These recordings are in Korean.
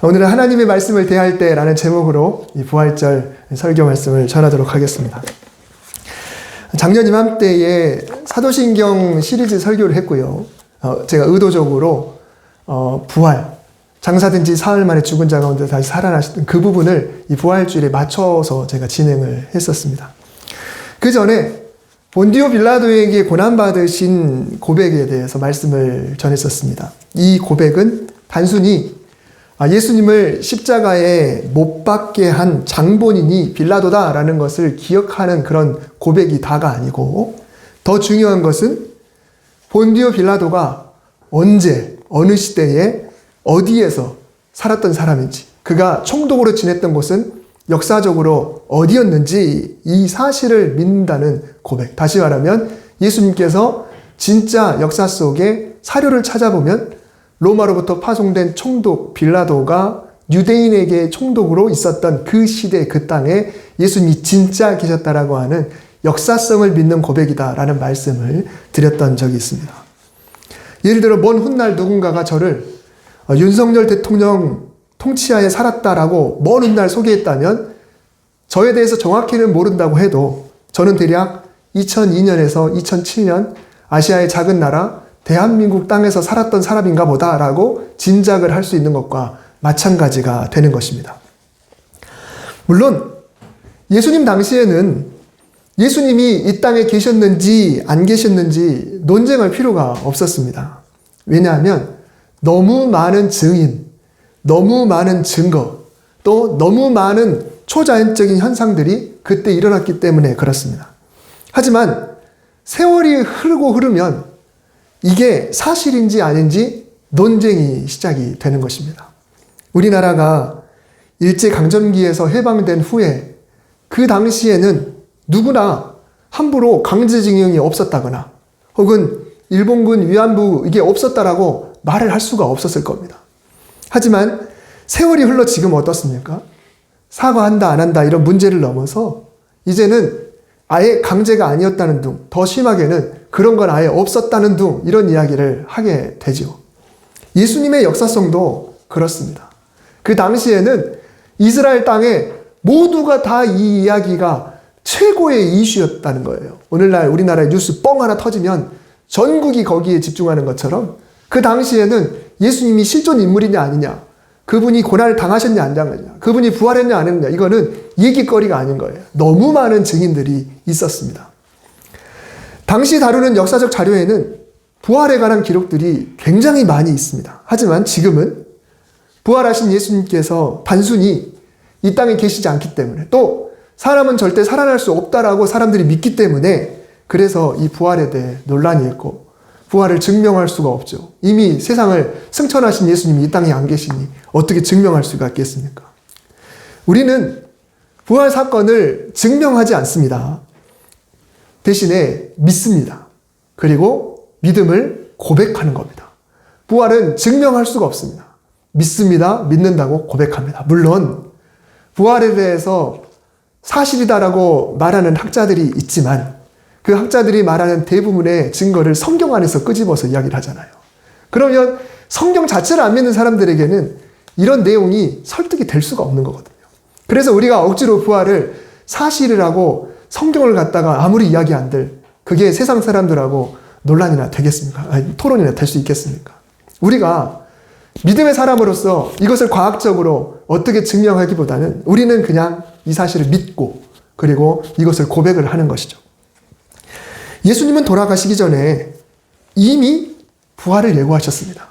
오늘은 하나님의 말씀을 대할 때라는 제목으로 이 부활절 설교 말씀을 전하도록 하겠습니다. 작년 이맘때에 사도신경 시리즈 설교를 했고요. 어, 제가 의도적으로 어, 부활, 장사된 지 사흘 만에 죽은 자 가운데 다시 살아나셨던 그 부분을 이 부활주일에 맞춰서 제가 진행을 했었습니다. 그 전에 본디오 빌라도에게 고난받으신 고백에 대해서 말씀을 전했었습니다. 이 고백은 단순히 아, 예수님을 십자가에 못 박게 한 장본인이 빌라도다라는 것을 기억하는 그런 고백이 다가 아니고 더 중요한 것은 본디오 빌라도가 언제, 어느 시대에 어디에서 살았던 사람인지 그가 총독으로 지냈던 곳은 역사적으로 어디였는지 이 사실을 믿는다는 고백. 다시 말하면 예수님께서 진짜 역사 속에 사료를 찾아보면 로마로부터 파송된 총독 빌라도가 유대인에게 총독으로 있었던 그 시대 그 땅에 예수님이 진짜 계셨다라고 하는 역사성을 믿는 고백이다라는 말씀을 드렸던 적이 있습니다. 예를 들어 먼 훗날 누군가가 저를 어, 윤석열 대통령 통치하에 살았다라고 먼 훗날 소개했다면 저에 대해서 정확히는 모른다고 해도 저는 대략 2002년에서 2007년 아시아의 작은 나라 대한민국 땅에서 살았던 사람인가 보다라고 짐작을 할 수 있는 것과 마찬가지가 되는 것입니다. 물론 예수님 당시에는 예수님이 이 땅에 계셨는지 안 계셨는지 논쟁할 필요가 없었습니다. 왜냐하면 너무 많은 증인, 너무 많은 증거, 또 너무 많은 초자연적인 현상들이 그때 일어났기 때문에 그렇습니다. 하지만 세월이 흐르고 흐르면 이게 사실인지 아닌지 논쟁이 시작이 되는 것입니다. 우리나라가 일제강점기에서 해방된 후에 그 당시에는 누구나 함부로 강제징용이 없었다거나 혹은 일본군 위안부 이게 없었다라고 말을 할 수가 없었을 겁니다. 하지만 세월이 흘러 지금 어떻습니까? 사과한다 안 한다 이런 문제를 넘어서 이제는 아예 강제가 아니었다는 둥, 더 심하게는 그런 건 아예 없었다는 둥 이런 이야기를 하게 되죠. 예수님의 역사성도 그렇습니다. 그 당시에는 이스라엘 땅에 모두가 다 이 이야기가 최고의 이슈였다는 거예요. 오늘날 우리나라의 뉴스 뻥 하나 터지면 전국이 거기에 집중하는 것처럼 그 당시에는 예수님이 실존 인물이냐 아니냐, 그분이 고난을 당하셨냐 안 당하냐, 그분이 부활했냐 안 했냐, 이거는 얘기거리가 아닌 거예요. 너무 많은 증인들이 있었습니다. 당시 다루는 역사적 자료에는 부활에 관한 기록들이 굉장히 많이 있습니다. 하지만 지금은 부활하신 예수님께서 단순히 이 땅에 계시지 않기 때문에 또 사람은 절대 살아날 수 없다라고 사람들이 믿기 때문에 그래서 이 부활에 대해 논란이 있고 부활을 증명할 수가 없죠. 이미 세상을 승천하신 예수님이 이 땅에 안 계시니 어떻게 증명할 수가 있겠습니까? 우리는 부활 사건을 증명하지 않습니다. 대신에 믿습니다. 그리고 믿음을 고백하는 겁니다. 부활은 증명할 수가 없습니다. 믿습니다. 믿는다고 고백합니다. 물론 부활에 대해서 사실이다라고 말하는 학자들이 있지만 그 학자들이 말하는 대부분의 증거를 성경 안에서 끄집어서 이야기를 하잖아요. 그러면 성경 자체를 안 믿는 사람들에게는 이런 내용이 설득이 될 수가 없는 거거든요. 그래서 우리가 억지로 부활을 사실이라고 성경을 갖다가 아무리 이야기 안 될, 그게 세상 사람들하고 논란이나 되겠습니까? 아니, 토론이나 될 수 있겠습니까? 우리가 믿음의 사람으로서 이것을 과학적으로 어떻게 증명하기보다는 우리는 그냥 이 사실을 믿고 그리고 이것을 고백을 하는 것이죠. 예수님은 돌아가시기 전에 이미 부활을 예고하셨습니다.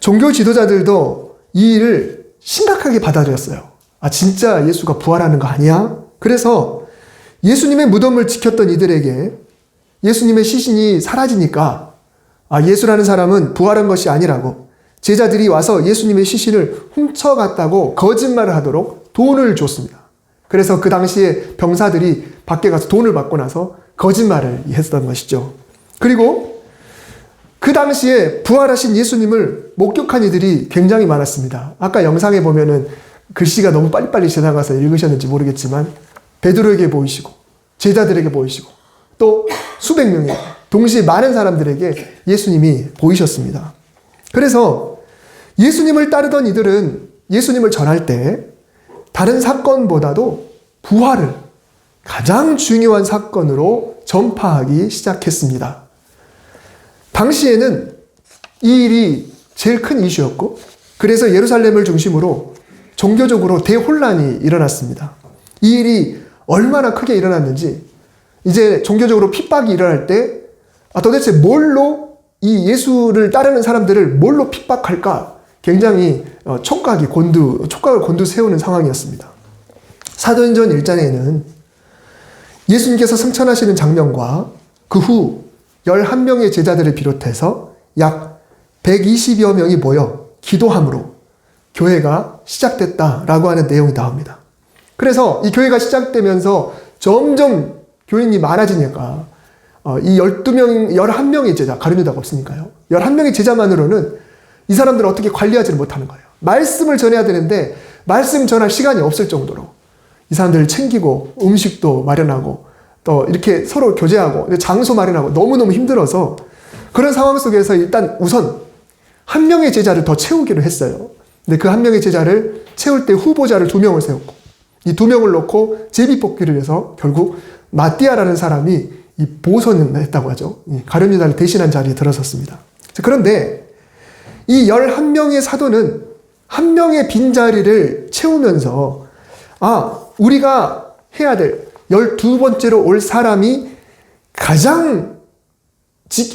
종교 지도자들도 이 일을 심각하게 받아들였어요. 아, 진짜 예수가 부활하는 거 아니야? 그래서 예수님의 무덤을 지켰던 이들에게 예수님의 시신이 사라지니까 아, 예수라는 사람은 부활한 것이 아니라고 제자들이 와서 예수님의 시신을 훔쳐갔다고 거짓말을 하도록 돈을 줬습니다. 그래서 그 당시에 병사들이 밖에 가서 돈을 받고 나서 거짓말을 했던 것이죠. 그리고 그 당시에 부활하신 예수님을 목격한 이들이 굉장히 많았습니다. 아까 영상에 보면은 글씨가 너무 빨리빨리 지나가서 읽으셨는지 모르겠지만 베드로에게 보이시고 제자들에게 보이시고 또 수백 명의 동시에 많은 사람들에게 예수님이 보이셨습니다. 그래서 예수님을 따르던 이들은 예수님을 전할 때 다른 사건보다도 부활을 가장 중요한 사건으로 전파하기 시작했습니다. 당시에는 이 일이 제일 큰 이슈였고, 그래서 예루살렘을 중심으로 종교적으로 대혼란이 일어났습니다. 이 일이 얼마나 크게 일어났는지, 이제 종교적으로 핍박이 일어날 때, 아, 도대체 뭘로 이 예수를 따르는 사람들을 뭘로 핍박할까? 굉장히 어, 촉각이 곤두, 촉각을 곤두 세우는 상황이었습니다. 사도행전 1장에는 예수님께서 승천하시는 장면과 그 후 11명의 제자들을 비롯해서 약 120여 명이 모여 기도함으로 교회가 시작됐다라고 하는 내용이 나옵니다. 그래서 이 교회가 시작되면서 점점 교인이 많아지니까 어, 이 12명, 11명의 제자, 가룟유다가 없으니까요. 11명의 제자만으로는 이 사람들을 어떻게 관리하지를 못하는 거예요. 말씀을 전해야 되는데 말씀 전할 시간이 없을 정도로 이 사람들을 챙기고 음식도 마련하고 또 이렇게 서로 교제하고 장소 마련하고 너무너무 힘들어서 그런 상황 속에서 일단 우선 한 명의 제자를 더 채우기로 했어요. 근데 그 한 명의 제자를 채울 때 후보자를 두 명을 세웠고 이 두 명을 놓고 제비 뽑기를 해서 결국 마띠아라는 사람이 이 보선을 했다고 하죠. 가룟유다를 대신한 자리에 들어섰습니다. 그런데 이 11명의 사도는 한 명의 빈자리를 채우면서 아, 우리가 해야 될 12번째로 올 사람이 가장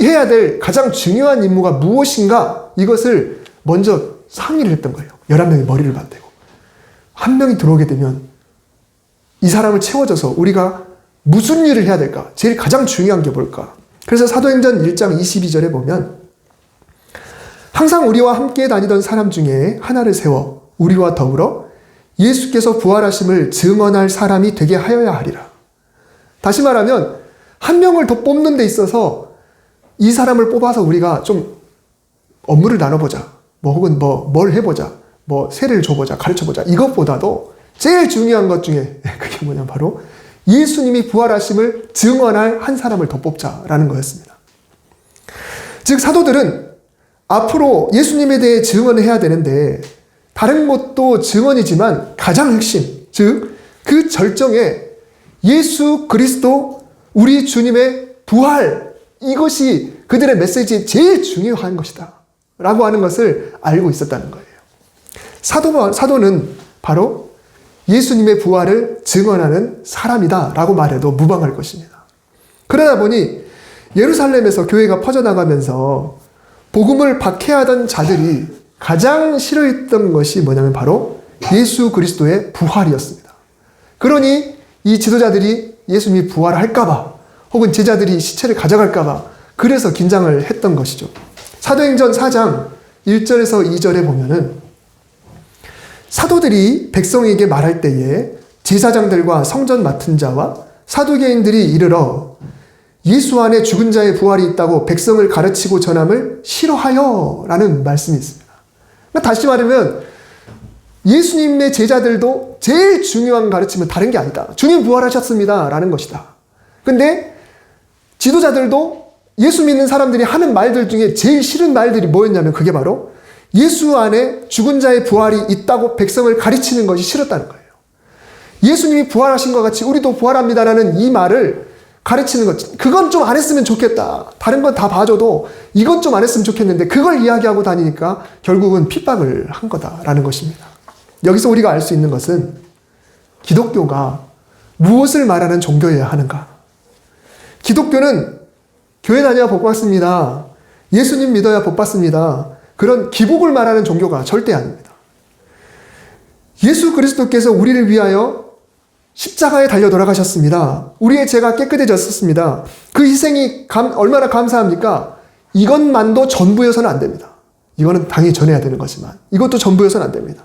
해야 될 가장 중요한 임무가 무엇인가 이것을 먼저 상의를 했던 거예요. 11명이 머리를 맞대고. 한 명이 들어오게 되면 이 사람을 채워줘서 우리가 무슨 일을 해야 될까? 제일 가장 중요한 게 뭘까? 그래서 사도행전 1장 22절에 보면 항상 우리와 함께 다니던 사람 중에 하나를 세워 우리와 더불어 예수께서 부활하심을 증언할 사람이 되게 하여야 하리라. 다시 말하면 한 명을 더 뽑는 데 있어서 이 사람을 뽑아서 우리가 좀 업무를 나눠보자. 뭐 혹은 뭐 뭘 해보자. 뭐 세례를 줘보자. 가르쳐보자. 이것보다도 제일 중요한 것 중에 그게 뭐냐 바로 예수님이 부활하심을 증언할 한 사람을 더 뽑자라는 거였습니다. 즉 사도들은 앞으로 예수님에 대해 증언을 해야 되는데 다른 것도 증언이지만 가장 핵심 즉 그 절정에 예수 그리스도 우리 주님의 부활 이것이 그들의 메시지에 제일 중요한 것이다 라고 하는 것을 알고 있었다는 거예요. 사도, 사도는 바로 예수님의 부활을 증언하는 사람이다 라고 말해도 무방할 것입니다. 그러다 보니 예루살렘에서 교회가 퍼져나가면서 복음을 박해하던 자들이 가장 싫어했던 것이 뭐냐면 바로 예수 그리스도의 부활이었습니다. 그러니 이 지도자들이 예수님이 부활할까봐 혹은 제자들이 시체를 가져갈까봐 그래서 긴장을 했던 것이죠. 사도행전 4장 1절에서 2절에 보면은 사도들이 백성에게 말할 때에 제사장들과 성전 맡은 자와 사두개인들이 이르러 예수 안에 죽은 자의 부활이 있다고 백성을 가르치고 전함을 싫어하여 라는 말씀이 있습니다. 그러니까 다시 말하면 예수님의 제자들도 제일 중요한 가르침은 다른 게 아니다. 주님 부활하셨습니다. 라는 것이다. 근데 지도자들도 예수 믿는 사람들이 하는 말들 중에 제일 싫은 말들이 뭐였냐면 그게 바로 예수 안에 죽은 자의 부활이 있다고 백성을 가르치는 것이 싫었다는 거예요. 예수님이 부활하신 것 같이 우리도 부활합니다라는 이 말을 가르치는 것, 그건 좀 안 했으면 좋겠다. 다른 건 다 봐줘도 이건 좀 안 했으면 좋겠는데 그걸 이야기하고 다니니까 결국은 핍박을 한 거다라는 것입니다. 여기서 우리가 알 수 있는 것은 기독교가 무엇을 말하는 종교여야 하는가? 기독교는 교회 다녀야 복 받습니다. 예수님 믿어야 복 받습니다. 그런 기복을 말하는 종교가 절대 아닙니다. 예수 그리스도께서 우리를 위하여 십자가에 달려 돌아가셨습니다. 우리의 죄가 깨끗해졌습니다. 그 희생이 감, 얼마나 감사합니까? 이것만도 전부여서는 안 됩니다. 이거는 당연히 전해야 되는 거지만 이것도 전부여서는 안 됩니다.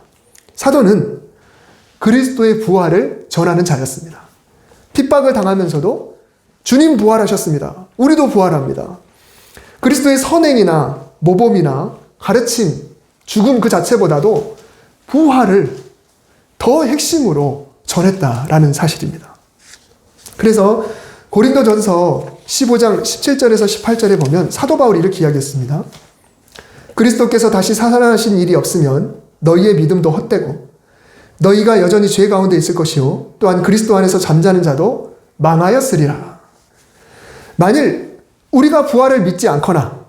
사도는 그리스도의 부활을 전하는 자였습니다. 핍박을 당하면서도 주님 부활하셨습니다. 우리도 부활합니다. 그리스도의 선행이나 모범이나 가르침, 죽음 그 자체보다도 부활을 더 핵심으로 전했다라는 사실입니다. 그래서 고린도전서 15장 17절에서 18절에 보면 사도 바울이 이렇게 이야기했습니다. 그리스도께서 다시 살아나신 일이 없으면 너희의 믿음도 헛되고 너희가 여전히 죄 가운데 있을 것이요 또한 그리스도 안에서 잠자는 자도 망하였으리라. 만일 우리가 부활을 믿지 않거나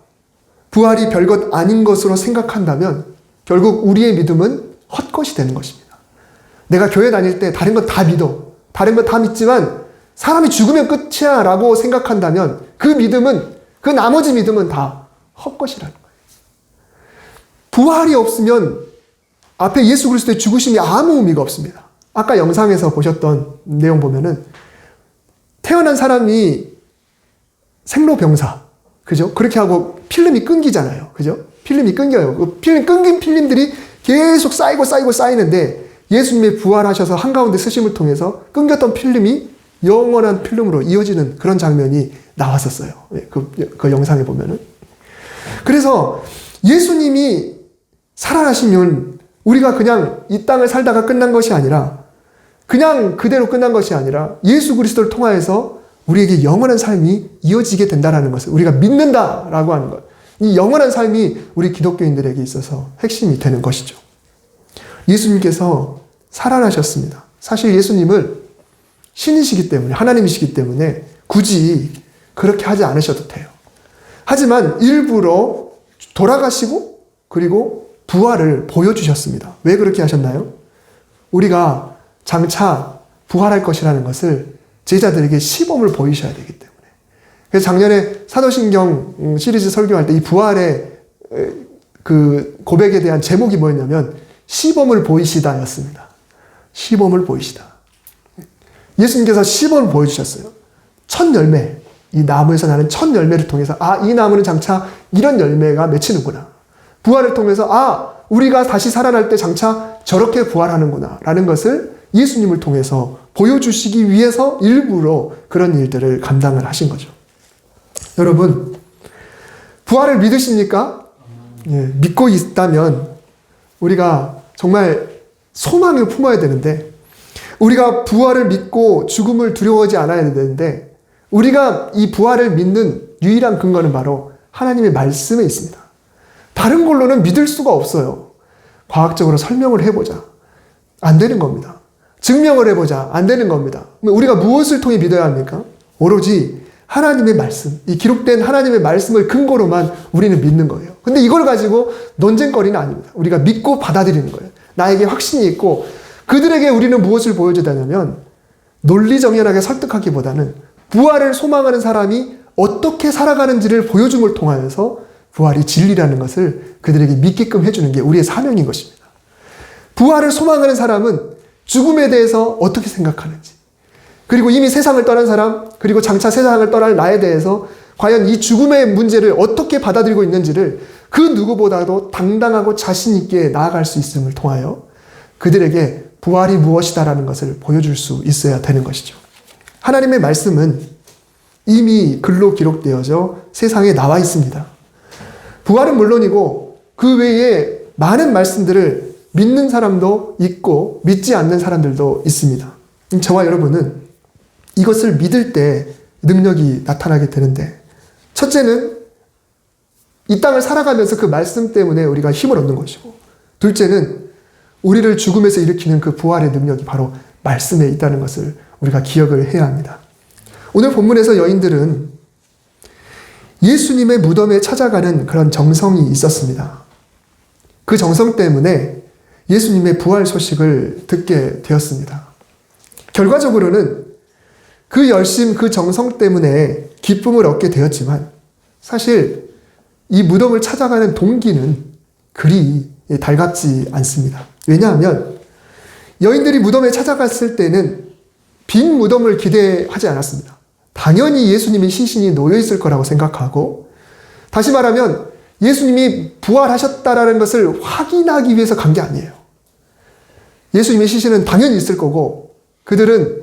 부활이 별것 아닌 것으로 생각한다면 결국 우리의 믿음은 헛것이 되는 것입니다. 내가 교회 다닐 때 다른 건 다 믿어. 다른 건 다 믿지만 사람이 죽으면 끝이야 라고 생각한다면 그 믿음은, 그 나머지 믿음은 다 헛것이라는 거예요. 부활이 없으면 앞에 예수 그리스도의 죽으심이 아무 의미가 없습니다. 아까 영상에서 보셨던 내용 보면은 태어난 사람이 생로병사, 그죠? 그렇게 하고 필름이 끊기잖아요. 그죠? 필름이 끊겨요. 그 필름, 끊긴 필름들이 계속 쌓이고 쌓이고 쌓이는데 예수님의 부활하셔서 한가운데 쓰심을 통해서 끊겼던 필름이 영원한 필름으로 이어지는 그런 장면이 나왔었어요. 예, 그, 그 영상에 보면은. 그래서 예수님이 살아나시면 우리가 그냥 이 땅을 살다가 끝난 것이 아니라 그냥 그대로 끝난 것이 아니라 예수 그리스도를 통하여서 우리에게 영원한 삶이 이어지게 된다라는 것을 우리가 믿는다라고 하는 것. 이 영원한 삶이 우리 기독교인들에게 있어서 핵심이 되는 것이죠. 예수님께서 살아나셨습니다. 사실 예수님을 신이시기 때문에, 하나님이시기 때문에 굳이 그렇게 하지 않으셔도 돼요. 하지만 일부러 돌아가시고 그리고 부활을 보여주셨습니다. 왜 그렇게 하셨나요? 우리가 장차 부활할 것이라는 것을 제자들에게 시범을 보이셔야 되기 때문에. 그래서 작년에 사도신경 음, 시리즈 설교할 때 이 부활의 그 고백에 대한 제목이 뭐였냐면 시범을 보이시다였습니다. 시범을 보이시다. 예수님께서 시범을 보여주셨어요. 첫 열매, 이 나무에서 나는 첫 열매를 통해서 아, 이 나무는 장차 이런 열매가 맺히는구나. 부활을 통해서 아, 우리가 다시 살아날 때 장차 저렇게 부활하는구나. 라는 것을 예수님을 통해서 보여주시기 위해서 일부러 그런 일들을 감당을 하신 거죠. 여러분, 부활을 믿으십니까? 예, 믿고 있다면 우리가 정말 소망을 품어야 되는데, 우리가 부활을 믿고 죽음을 두려워하지 않아야 되는데, 우리가 이 부활을 믿는 유일한 근거는 바로 하나님의 말씀에 있습니다. 다른 걸로는 믿을 수가 없어요. 과학적으로 설명을 해보자. 안 되는 겁니다. 증명을 해보자. 안 되는 겁니다. 우리가 무엇을 통해 믿어야 합니까? 오로지 하나님의 말씀, 이 기록된 하나님의 말씀을 근거로만 우리는 믿는 거예요. 근데 이걸 가지고 논쟁거리는 아닙니다. 우리가 믿고 받아들이는 거예요. 나에게 확신이 있고 그들에게 우리는 무엇을 보여주다냐면 논리정연하게 설득하기보다는 부활을 소망하는 사람이 어떻게 살아가는지를 보여줌을 통하여서 부활이 진리라는 것을 그들에게 믿게끔 해주는 게 우리의 사명인 것입니다. 부활을 소망하는 사람은 죽음에 대해서 어떻게 생각하는지, 그리고 이미 세상을 떠난 사람, 그리고 장차 세상을 떠날 나에 대해서 과연 이 죽음의 문제를 어떻게 받아들이고 있는지를 그 누구보다도 당당하고 자신있게 나아갈 수 있음을 통하여 그들에게 부활이 무엇이다라는 것을 보여줄 수 있어야 되는 것이죠. 하나님의 말씀은 이미 글로 기록되어져 세상에 나와 있습니다. 부활은 물론이고 그 외에 많은 말씀들을 믿는 사람도 있고 믿지 않는 사람들도 있습니다. 저와 여러분은 이것을 믿을 때 능력이 나타나게 되는데 첫째는 이 땅을 살아가면서 그 말씀 때문에 우리가 힘을 얻는 것이고 둘째는 우리를 죽음에서 일으키는 그 부활의 능력이 바로 말씀에 있다는 것을 우리가 기억을 해야 합니다. 오늘 본문에서 여인들은 예수님의 무덤에 찾아가는 그런 정성이 있었습니다. 그 정성 때문에 예수님의 부활 소식을 듣게 되었습니다. 결과적으로는 그 열심, 그 정성 때문에 기쁨을 얻게 되었지만 사실 이 무덤을 찾아가는 동기는 그리 달갑지 않습니다. 왜냐하면 여인들이 무덤에 찾아갔을 때는 빈 무덤을 기대하지 않았습니다. 당연히 예수님의 시신이 놓여 있을 거라고 생각하고 다시 말하면 예수님이 부활하셨다라는 것을 확인하기 위해서 간 게 아니에요. 예수님의 시신은 당연히 있을 거고 그들은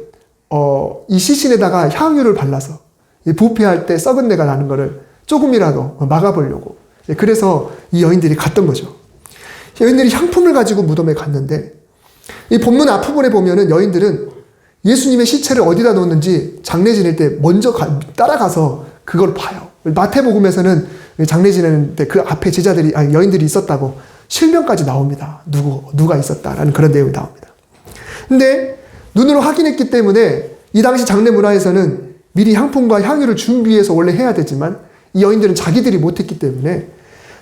어, 이 시신에다가 향유를 발라서 부패할 때 썩은 내가 나는 것을 조금이라도 막아보려고 그래서 이 여인들이 갔던 거죠. 여인들이 향품을 가지고 무덤에 갔는데 이 본문 앞부분에 보면은 여인들은 예수님의 시체를 어디다 놓는지 장례 지낼 때 먼저 가, 따라가서 그걸 봐요. 마태복음에서는 장례 지내는 데 그 앞에 제자들이 아니 여인들이 있었다고 실명까지 나옵니다. 누구, 누가 있었다라는 그런 내용이 나옵니다. 근데 눈으로 확인했기 때문에 이 당시 장례 문화에서는 미리 향품과 향유를 준비해서 원래 해야 되지만 이 여인들은 자기들이 못했기 때문에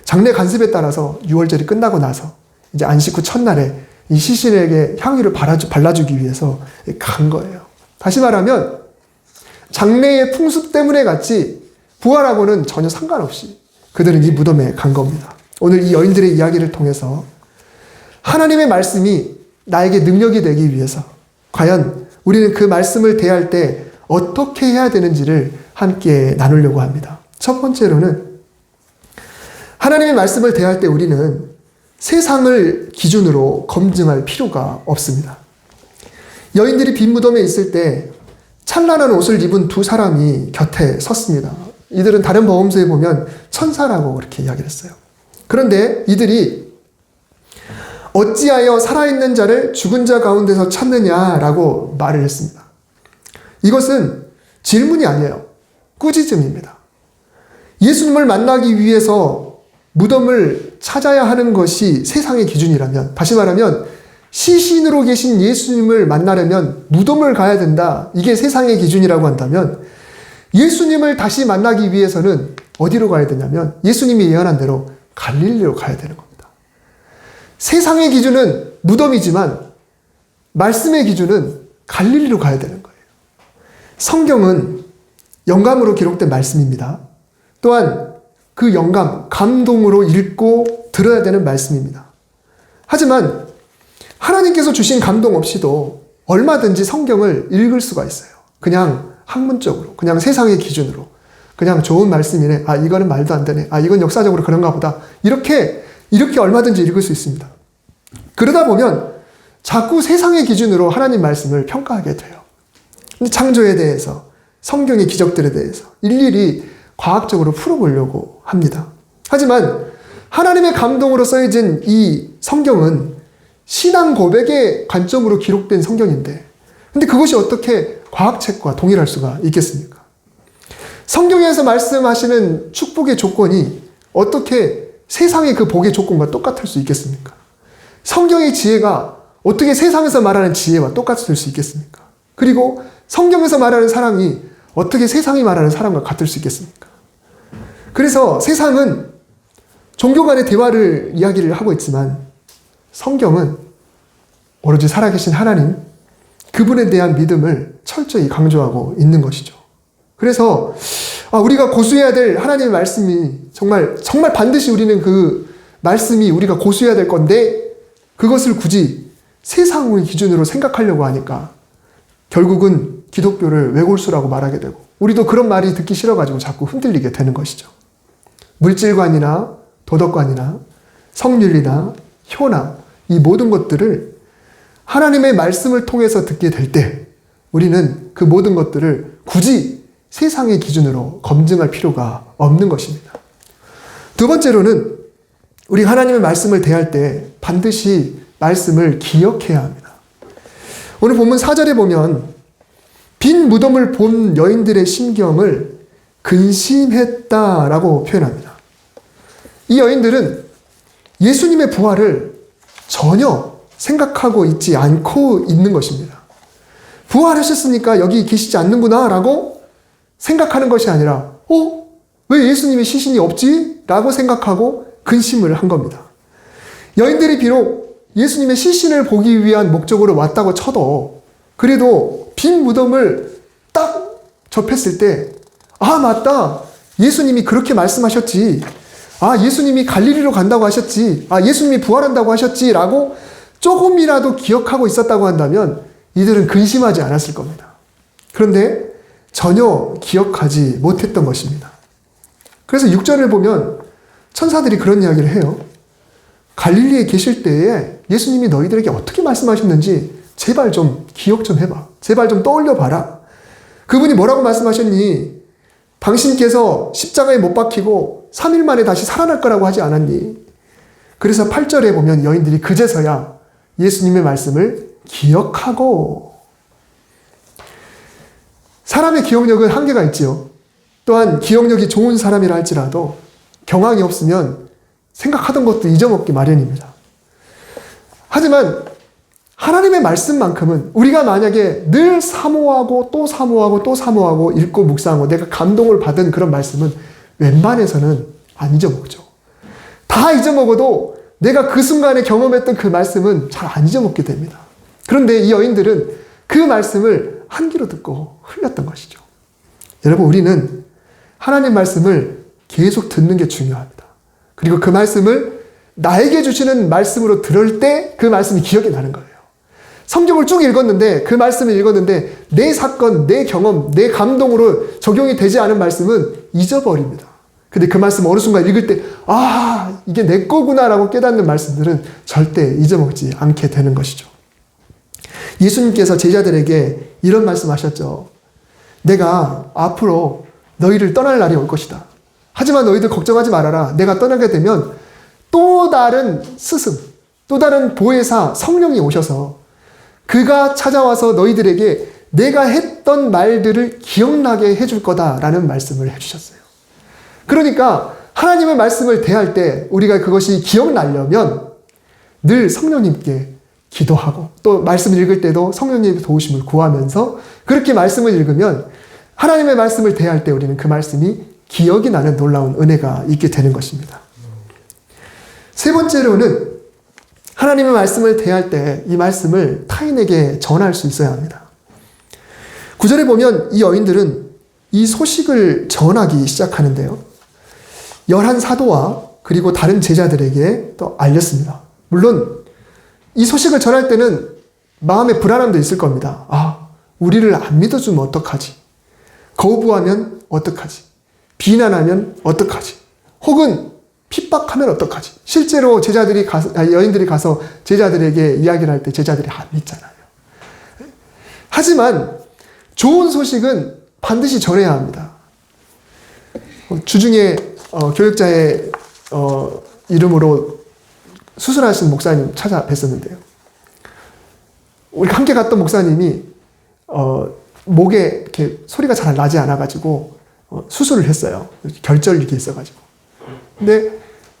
장례 간습에 따라서 6월절이 끝나고 나서 이제 안식 후 첫날에 이 시신에게 향유를 발라주, 발라주기 위해서 간 거예요. 다시 말하면 장래의 풍습 때문에 갔지 부활하고는 전혀 상관없이 그들은 이 무덤에 간 겁니다. 오늘 이 여인들의 이야기를 통해서 하나님의 말씀이 나에게 능력이 되기 위해서 과연 우리는 그 말씀을 대할 때 어떻게 해야 되는지를 함께 나누려고 합니다. 첫 번째로는 하나님의 말씀을 대할 때 우리는 세상을 기준으로 검증할 필요가 없습니다. 여인들이 빈 무덤에 있을 때 찬란한 옷을 입은 두 사람이 곁에 섰습니다. 이들은 다른 보험서에 보면 천사라고 그렇게 이야기를 했어요. 그런데 이들이 어찌하여 살아있는 자를 죽은 자 가운데서 찾느냐라고 말을 했습니다. 이것은 질문이 아니에요. 꾸짖음입니다. 예수님을 만나기 위해서 무덤을 찾아야 하는 것이 세상의 기준이라면, 다시 말하면 시신으로 계신 예수님을 만나려면 무덤을 가야 된다. 이게 세상의 기준이라고 한다면 예수님을 다시 만나기 위해서는 어디로 가야 되냐면 예수님이 예언한 대로 갈릴리로 가야 되는 겁니다. 세상의 기준은 무덤이지만 말씀의 기준은 갈릴리로 가야 되는 거예요. 성경은 영감으로 기록된 말씀입니다. 또한 그 영감, 감동으로 읽고 들어야 되는 말씀입니다. 하지만 하나님께서 주신 감동 없이도 얼마든지 성경을 읽을 수가 있어요. 그냥 학문적으로, 그냥 세상의 기준으로. 그냥 좋은 말씀이네. 아, 이거는 말도 안 되네. 아, 이건 역사적으로 그런가 보다. 이렇게, 이렇게 얼마든지 읽을 수 있습니다. 그러다 보면 자꾸 세상의 기준으로 하나님 말씀을 평가하게 돼요. 창조에 대해서, 성경의 기적들에 대해서 일일이 과학적으로 풀어보려고 합니다. 하지만 하나님의 감동으로 써진 이 성경은 신앙 고백의 관점으로 기록된 성경인데, 근데 그것이 어떻게 과학책과 동일할 수가 있겠습니까? 성경에서 말씀하시는 축복의 조건이 어떻게 세상의 그 복의 조건과 똑같을 수 있겠습니까? 성경의 지혜가 어떻게 세상에서 말하는 지혜와 똑같을 수 있겠습니까? 그리고 성경에서 말하는 사람이 어떻게 세상이 말하는 사람과 같을 수 있겠습니까? 그래서 세상은 종교 간의 대화를 이야기를 하고 있지만 성경은 오로지 살아계신 하나님, 그분에 대한 믿음을 철저히 강조하고 있는 것이죠. 그래서 아, 우리가 고수해야 될 하나님의 말씀이 정말 정말 반드시 우리는 그 말씀이 우리가 고수해야 될 건데 그것을 굳이 세상의 기준으로 생각하려고 하니까 결국은 기독교를 외골수라고 말하게 되고 우리도 그런 말이 듣기 싫어가지고 자꾸 흔들리게 되는 것이죠. 물질관이나 도덕관이나 성윤리나 효나 이 모든 것들을 하나님의 말씀을 통해서 듣게 될 때 우리는 그 모든 것들을 굳이 세상의 기준으로 검증할 필요가 없는 것입니다. 두 번째로는 우리 하나님의 말씀을 대할 때 반드시 말씀을 기억해야 합니다. 오늘 본문 4절에 보면 빈 무덤을 본 여인들의 심경을 근심했다라고 표현합니다. 이 여인들은 예수님의 부활을 전혀 생각하고 있지 않고 있는 것입니다. 부활하셨으니까 여기 계시지 않는구나 라고 생각하는 것이 아니라, 어? 왜 예수님의 시신이 없지? 라고 생각하고 근심을 한 겁니다. 여인들이 비록 예수님의 시신을 보기 위한 목적으로 왔다고 쳐도, 그래도 빈 무덤을 딱 접했을 때, 아, 맞다. 예수님이 그렇게 말씀하셨지. 아, 예수님이 갈릴리로 간다고 하셨지. 아, 예수님이 부활한다고 하셨지. 라고 조금이라도 기억하고 있었다고 한다면 이들은 근심하지 않았을 겁니다. 그런데 전혀 기억하지 못했던 것입니다. 그래서 6절을 보면 천사들이 그런 이야기를 해요. 갈릴리에 계실 때에 예수님이 너희들에게 어떻게 말씀하셨는지 제발 좀 기억 좀 해봐. 제발 좀 떠올려 봐라. 그분이 뭐라고 말씀하셨니? 당신께서 십자가에 못 박히고 3일 만에 다시 살아날 거라고 하지 않았니? 그래서 8절에 보면 여인들이 그제서야 예수님의 말씀을 기억하고 사람의 기억력은 한계가 있지요. 또한 기억력이 좋은 사람이라 할지라도 경황이 없으면 생각하던 것도 잊어먹기 마련입니다. 하지만 하나님의 말씀만큼은 우리가 만약에 늘 사모하고 또 사모하고 또 사모하고 읽고 묵상하고 내가 감동을 받은 그런 말씀은 웬만해서는 안 잊어먹죠. 다 잊어먹어도 내가 그 순간에 경험했던 그 말씀은 잘 안 잊어먹게 됩니다. 그런데 이 여인들은 그 말씀을 한 귀로 듣고 흘렸던 것이죠. 여러분, 우리는 하나님 말씀을 계속 듣는 게 중요합니다. 그리고 그 말씀을 나에게 주시는 말씀으로 들을 때 그 말씀이 기억이 나는 거예요. 성경을 쭉 읽었는데 그 말씀을 읽었는데 내 사건, 내 경험, 내 감동으로 적용이 되지 않은 말씀은 잊어버립니다. 근데 그 말씀 어느 순간 읽을 때, 아, 이게 내 거구나라고 깨닫는 말씀들은 절대 잊어먹지 않게 되는 것이죠. 예수님께서 제자들에게 이런 말씀 하셨죠. 내가 앞으로 너희를 떠날 날이 올 것이다. 하지만 너희들 걱정하지 말아라. 내가 떠나게 되면 또 다른 스승, 또 다른 보혜사 성령이 오셔서 그가 찾아와서 너희들에게 내가 했던 말들을 기억나게 해줄 거다라는 말씀을 해주셨어요. 그러니까 하나님의 말씀을 대할 때 우리가 그것이 기억나려면 늘 성령님께 기도하고 또 말씀을 읽을 때도 성령님의 도우심을 구하면서 그렇게 말씀을 읽으면 하나님의 말씀을 대할 때 우리는 그 말씀이 기억이 나는 놀라운 은혜가 있게 되는 것입니다. 세 번째로는 하나님의 말씀을 대할 때 이 말씀을 타인에게 전할 수 있어야 합니다. 구절에 보면 이 여인들은 이 소식을 전하기 시작하는데요. 열한 사도와 그리고 다른 제자들에게 또 알렸습니다. 물론 이 소식을 전할 때는 마음의 불안함도 있을 겁니다. 아, 우리를 안 믿어주면 어떡하지? 거부하면 어떡하지? 비난하면 어떡하지? 혹은 핍박하면 어떡하지? 실제로 제자들이 가서, 아니, 여인들이 가서 제자들에게 이야기를 할 때 제자들이 안 믿잖아요. 하지만 좋은 소식은 반드시 전해야 합니다. 어, 주중에 어, 교육자의 어, 이름으로 수술하신 목사님 찾아뵀었는데요. 우리 함께 갔던 목사님이 어, 목에 이렇게 소리가 잘 나지 않아가지고 어, 수술을 했어요. 결절이 있어가지고. 근데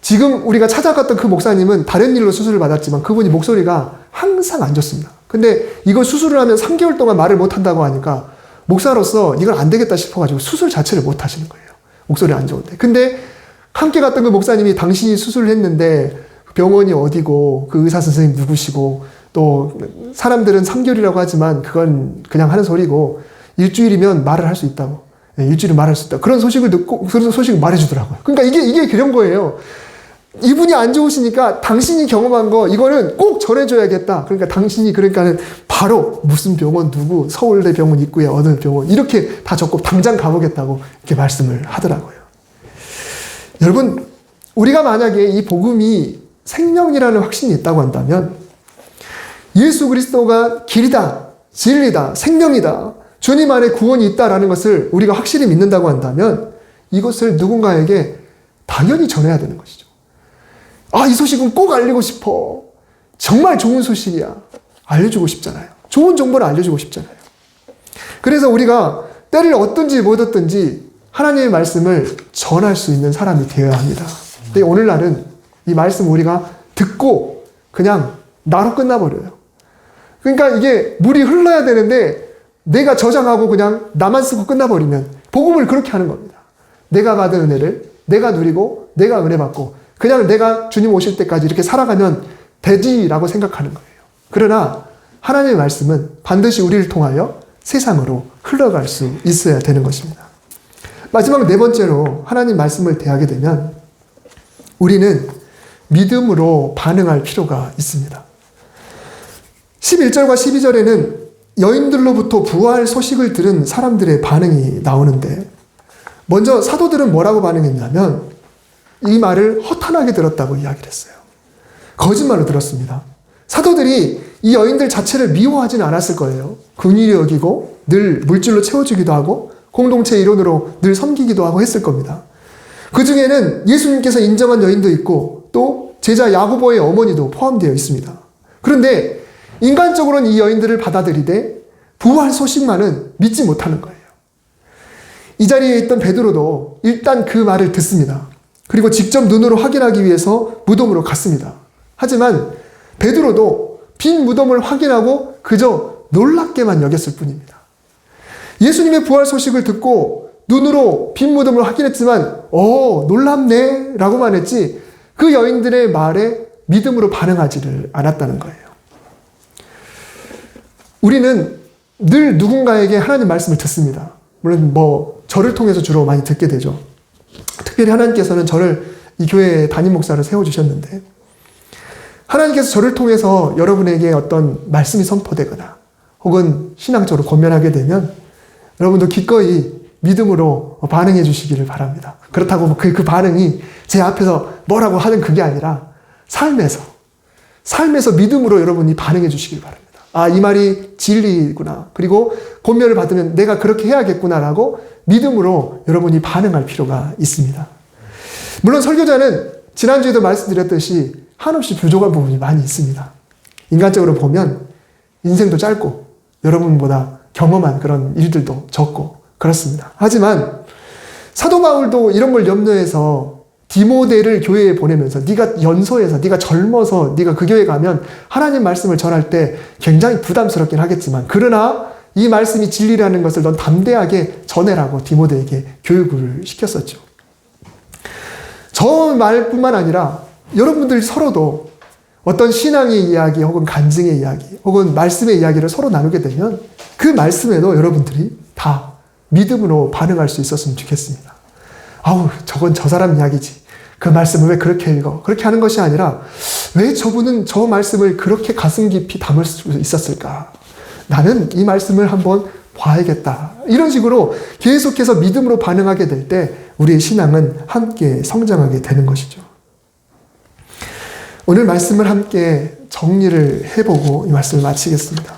지금 우리가 찾아갔던 그 목사님은 다른 일로 수술을 받았지만 그분이 목소리가 항상 안 좋습니다. 근데 이걸 수술을 하면 3개월 동안 말을 못 한다고 하니까 목사로서 이건 안 되겠다 싶어가지고 수술 자체를 못 하시는 거예요. 목소리 안 좋은데. 근데 함께 갔던 그 목사님이 당신이 수술을 했는데 병원이 어디고 그 의사 선생님 누구시고 또 사람들은 3개월이라고 하지만 그건 그냥 하는 소리고 일주일이면 말을 할 수 있다고. 네, 일주일은 말할 수 있다. 그런 소식을 듣고 그런 소식을 말해주더라고요. 그러니까 이게 이게 그런 거예요. 이분이 안 좋으시니까 당신이 경험한 거 이거는 꼭 전해줘야겠다. 그러니까 당신이 그러니까는 바로 무슨 병원 누구 서울대 병원 있고요 어느 병원 이렇게 다 적고 당장 가보겠다고 이렇게 말씀을 하더라고요. 여러분 우리가 만약에 이 복음이 생명이라는 확신이 있다고 한다면 예수 그리스도가 길이다, 진리다, 생명이다, 주님 안에 구원이 있다라는 것을 우리가 확실히 믿는다고 한다면 이것을 누군가에게 당연히 전해야 되는 것이죠. 아, 이 소식은 꼭 알리고 싶어. 정말 좋은 소식이야. 알려주고 싶잖아요. 좋은 정보를 알려주고 싶잖아요. 그래서 우리가 때를 얻든지 못 얻든지 하나님의 말씀을 전할 수 있는 사람이 되어야 합니다. 근데 오늘날은 이 말씀 우리가 듣고 그냥 나로 끝나버려요. 그러니까 이게 물이 흘러야 되는데 내가 저장하고 그냥 나만 쓰고 끝나버리면 복음을 그렇게 하는 겁니다. 내가 받은 은혜를 내가 누리고 내가 은혜 받고 그냥 내가 주님 오실 때까지 이렇게 살아가면 되지라고 생각하는 거예요. 그러나 하나님의 말씀은 반드시 우리를 통하여 세상으로 흘러갈 수 있어야 되는 것입니다. 마지막 네 번째로 하나님 말씀을 대하게 되면 우리는 믿음으로 반응할 필요가 있습니다. 11절과 12절에는 여인들로부터 부활 소식을 들은 사람들의 반응이 나오는데 먼저 사도들은 뭐라고 반응했냐면 이 말을 허탄하게 들었다고 이야기를 했어요. 거짓말로 들었습니다. 사도들이 이 여인들 자체를 미워하지는 않았을 거예요. 근위를 여기고 늘 물질로 채워주기도 하고 공동체 이론으로 늘 섬기기도 하고 했을 겁니다. 그 중에는 예수님께서 인정한 여인도 있고 또 제자 야고보의 어머니도 포함되어 있습니다. 그런데 인간적으로는 이 여인들을 받아들이되 부활 소식만은 믿지 못하는 거예요. 이 자리에 있던 베드로도 일단 그 말을 듣습니다. 그리고 직접 눈으로 확인하기 위해서 무덤으로 갔습니다. 하지만 베드로도 빈 무덤을 확인하고 그저 놀랍게만 여겼을 뿐입니다. 예수님의 부활 소식을 듣고 눈으로 빈 무덤을 확인했지만, 어, 놀랍네, 라고만 했지, 그 여인들의 말에 믿음으로 반응하지를 않았다는 거예요. 우리는 늘 누군가에게 하나님 말씀을 듣습니다. 물론 뭐, 저를 통해서 주로 많이 듣게 되죠. 특별히 하나님께서는 저를 이 교회의 담임 목사를 세워주셨는데, 하나님께서 저를 통해서 여러분에게 어떤 말씀이 선포되거나, 혹은 신앙적으로 권면하게 되면, 여러분도 기꺼이 믿음으로 반응해 주시기를 바랍니다. 그렇다고 그, 그 반응이 제 앞에서 뭐라고 하는 그게 아니라 삶에서, 삶에서 믿음으로 여러분이 반응해 주시길 바랍니다. 아, 이 말이 진리구나. 그리고 권면을 받으면 내가 그렇게 해야겠구나라고 믿음으로 여러분이 반응할 필요가 있습니다. 물론 설교자는 지난주에도 말씀드렸듯이 한없이 부족한 부분이 많이 있습니다. 인간적으로 보면 인생도 짧고 여러분보다 경험한 그런 일들도 적고 그렇습니다. 하지만 사도 바울도 이런 걸 염려해서 디모데를 교회에 보내면서 네가 연소해서 네가 젊어서 네가 그 교회 가면 하나님 말씀을 전할 때 굉장히 부담스럽긴 하겠지만 그러나 이 말씀이 진리라는 것을 넌 담대하게 전해라고 디모데에게 교육을 시켰었죠. 저 말뿐만 아니라 여러분들 서로도 어떤 신앙의 이야기 혹은 간증의 이야기 혹은 말씀의 이야기를 서로 나누게 되면 그 말씀에도 여러분들이 다 믿음으로 반응할 수 있었으면 좋겠습니다. 아우, 저건 저 사람 이야기지. 그 말씀을 왜 그렇게 읽어? 그렇게 하는 것이 아니라 왜 저분은 저 말씀을 그렇게 가슴 깊이 담을 수 있었을까? 나는 이 말씀을 한번 봐야겠다. 이런 식으로 계속해서 믿음으로 반응하게 될 때 우리의 신앙은 함께 성장하게 되는 것이죠. 오늘 말씀을 함께 정리를 해보고 이 말씀을 마치겠습니다.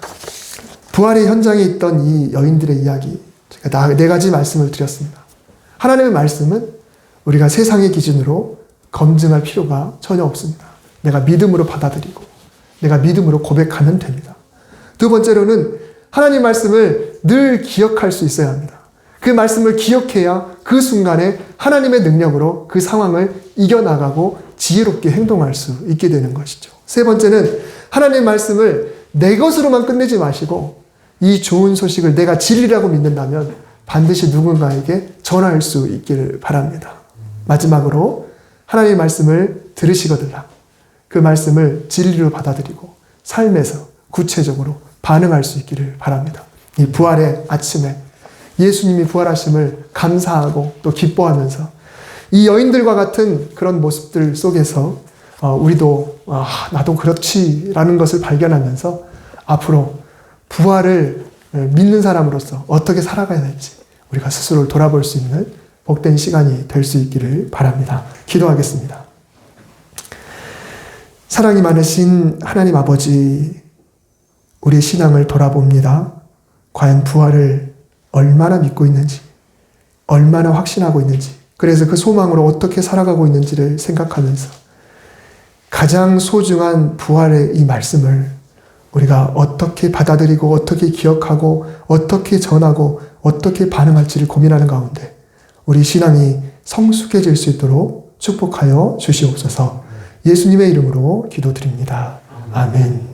부활의 현장에 있던 이 여인들의 이야기, 네 가지 말씀을 드렸습니다. 하나님의 말씀은 우리가 세상의 기준으로 검증할 필요가 전혀 없습니다. 내가 믿음으로 받아들이고, 내가 믿음으로 고백하면 됩니다. 두 번째로는 하나님 말씀을 늘 기억할 수 있어야 합니다. 그 말씀을 기억해야 그 순간에 하나님의 능력으로 그 상황을 이겨나가고 지혜롭게 행동할 수 있게 되는 것이죠. 세 번째는 하나님의 말씀을 내 것으로만 끝내지 마시고 이 좋은 소식을 내가 진리라고 믿는다면 반드시 누군가에게 전할 수 있기를 바랍니다. 마지막으로 하나님의 말씀을 들으시거든요. 그 말씀을 진리로 받아들이고 삶에서 구체적으로 반응할 수 있기를 바랍니다. 이 부활의 아침에 예수님이 부활하심을 감사하고 또 기뻐하면서 이 여인들과 같은 그런 모습들 속에서 어, 우리도 아, 나도 그렇지라는 것을 발견하면서 앞으로 부활을 믿는 사람으로서 어떻게 살아가야 될지 우리가 스스로를 돌아볼 수 있는 복된 시간이 될 수 있기를 바랍니다. 기도하겠습니다. 사랑이 많으신 하나님 아버지, 우리의 신앙을 돌아봅니다. 과연 부활을 얼마나 믿고 있는지, 얼마나 확신하고 있는지, 그래서 그 소망으로 어떻게 살아가고 있는지를 생각하면서 가장 소중한 부활의 이 말씀을 우리가 어떻게 받아들이고 어떻게 기억하고 어떻게 전하고 어떻게 반응할지를 고민하는 가운데 우리 신앙이 성숙해질 수 있도록 축복하여 주시옵소서 예수님의 이름으로 기도드립니다. 아멘.